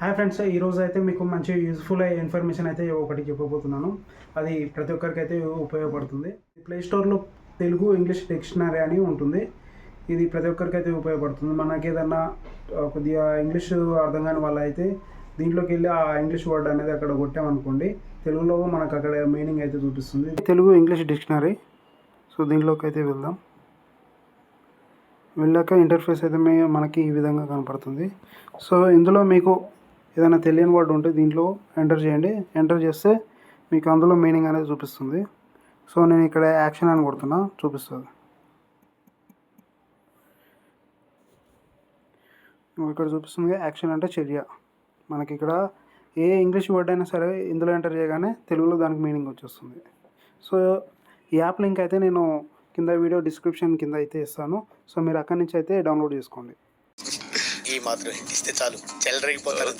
Hi friends ఈరోజు అయితే మీకు మంచి యూస్ఫుల్ ఇన్ఫర్మేషన్ అయితే ఒకటి చెప్పబోతున్నాను. అది ప్రతి ఒక్కరికి అయితే ఉపయోగపడుతుంది. ప్లే స్టోర్లో తెలుగు ఇంగ్లీష్ డిక్షనరీ అని ఉంటుంది. ఇది ప్రతి ఒక్కరికి అయితే ఉపయోగపడుతుంది. మనకి ఏదన్నా కొద్దిగా ఇంగ్లీష్ అర్థం కాని వాళ్ళు అయితే దీంట్లోకి వెళ్ళి ఆ ఇంగ్లీష్ వర్డ్ అనేది అక్కడ కొట్టామనుకోండి తెలుగులో మనకు అక్కడ మీనింగ్ అయితే చూపిస్తుంది. తెలుగు ఇంగ్లీష్ డిక్షనరీ సో దీంట్లోకి అయితే వెళ్దాం. వెళ్ళాక ఇంటర్ఫేస్ అయితే మనకి ఈ విధంగా కనపడుతుంది. సో ఇందులో మీకు ఏదైనా తెలియని వర్డ్ ఉంటే దీంట్లో ఎంటర్ చేయండి. ఎంటర్ చేస్తే మీకు అందులో మీనింగ్ అనేది చూపిస్తుంది. సో నేను ఇక్కడ యాక్షన్ అని కొడుతున్నా చూపిస్తుంది. ఇక్కడ చూపిస్తుంది యాక్షన్ అంటే చర్య. మనకి ఇక్కడ ఏ ఇంగ్లీష్ వర్డ్ అయినా సరే ఇందులో ఎంటర్ చేయగానే తెలుగులో దానికి మీనింగ్ వచ్చేస్తుంది. సో ఈ యాప్ లింక్ అయితే నేను కింద వీడియో డిస్క్రిప్షన్ కింద అయితే ఇస్తాను. సో మీరు అక్కడి నుంచి అయితే డౌన్లోడ్ చేసుకోండి. ఈ మాత్రం హింట్ ఇస్తే చాలు చెల్లరగిపోతారు